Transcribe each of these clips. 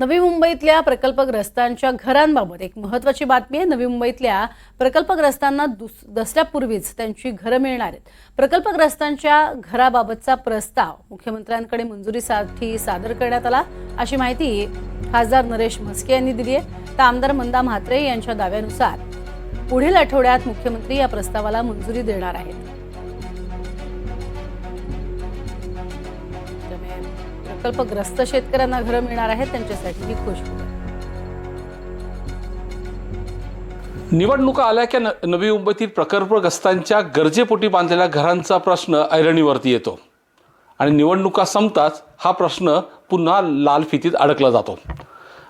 नवी मुंबईतल्या प्रकल्पग्रस्तांच्या घरांबाबत एक महत्त्वाची बातमी आहे. नवी मुंबईतल्या प्रकल्पग्रस्तांना दुस दसऱ्यापूर्वीच त्यांची घरं मिळणार आहेत. प्रकल्पग्रस्तांच्या घराबाबतचा प्रस्ताव मुख्यमंत्र्यांकडे मंजुरीसाठी सादर करण्यात आला. अशी माहिती खासदार नरेश म्हस्के यांनी दिली आहे. तर आमदार मंदा म्हात्रे यांच्या दाव्यानुसार पुढील आठवड्यात मुख्यमंत्री या प्रस्तावाला मंजुरी देणार आहेत. प्रकल्पग्रस्त शेतकऱ्यांना घरं मिळणार आहेत त्यांच्यासाठी ही खुशखबर निवडणुका आल्या की नवी मुंबईतील प्रकल्पग्रस्तांच्या गरजेपोटी बांधलेल्या घरांचा प्रश्न ऐरणीवरती येतो. आणि निवडणुका संपताच हा प्रश्न पुन्हा लाल फितीत अडकला जातो.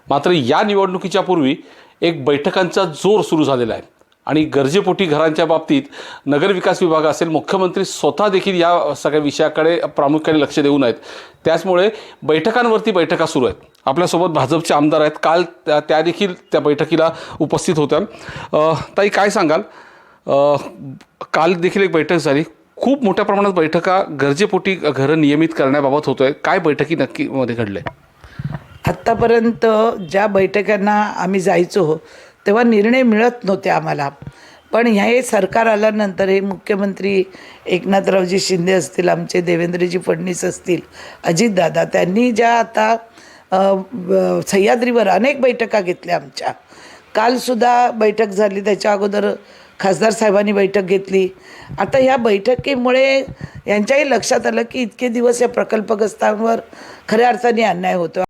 मात्र या निवडणुकीच्या पूर्वी एक बैठकांचा जोर सुरू झालेला आहे. आणि गरजेपोटी घरांच्या बाबतीत नगरविकास विभाग असेल मुख्यमंत्री स्वतः देखील या सगळ्या विषयाकडे प्रामुख्याने लक्ष देऊन आहेत. त्याचमुळे बैठकांवरती बैठका सुरू आहेत. आपल्यासोबत भाजपचे आमदार आहेत. काल त्या त्या देखील त्या बैठकीला उपस्थित होत्या. ताई काय सांगाल? काल देखील एक बैठक झाली. खूप मोठ्या प्रमाणात बैठका गरजेपोटी घरं नियमित करण्याबाबत होतो आहे काय बैठकी नक्की मध्ये घडले? आत्तापर्यंत ज्या बैठकांना आम्ही जायचो तेव्हा निर्णय मिळत नव्हते आम्हाला. पण हे सरकार आल्यानंतर हे मुख्यमंत्री एकनाथरावजी शिंदे असतील आमचे देवेंद्रजी फडणवीस असतील अजितदादा त्यांनी ज्या आता सह्याद्रीवर अनेक बैठका घेतल्या आमच्या. कालसुद्धा बैठक झाली त्याच्या अगोदर खासदार साहेबांनी बैठक घेतली. आता ह्या बैठकीमुळे यांच्याही लक्षात आलं की इतके दिवस या प्रकल्पग्रस्तांवर खऱ्या अर्थाने अन्याय होतो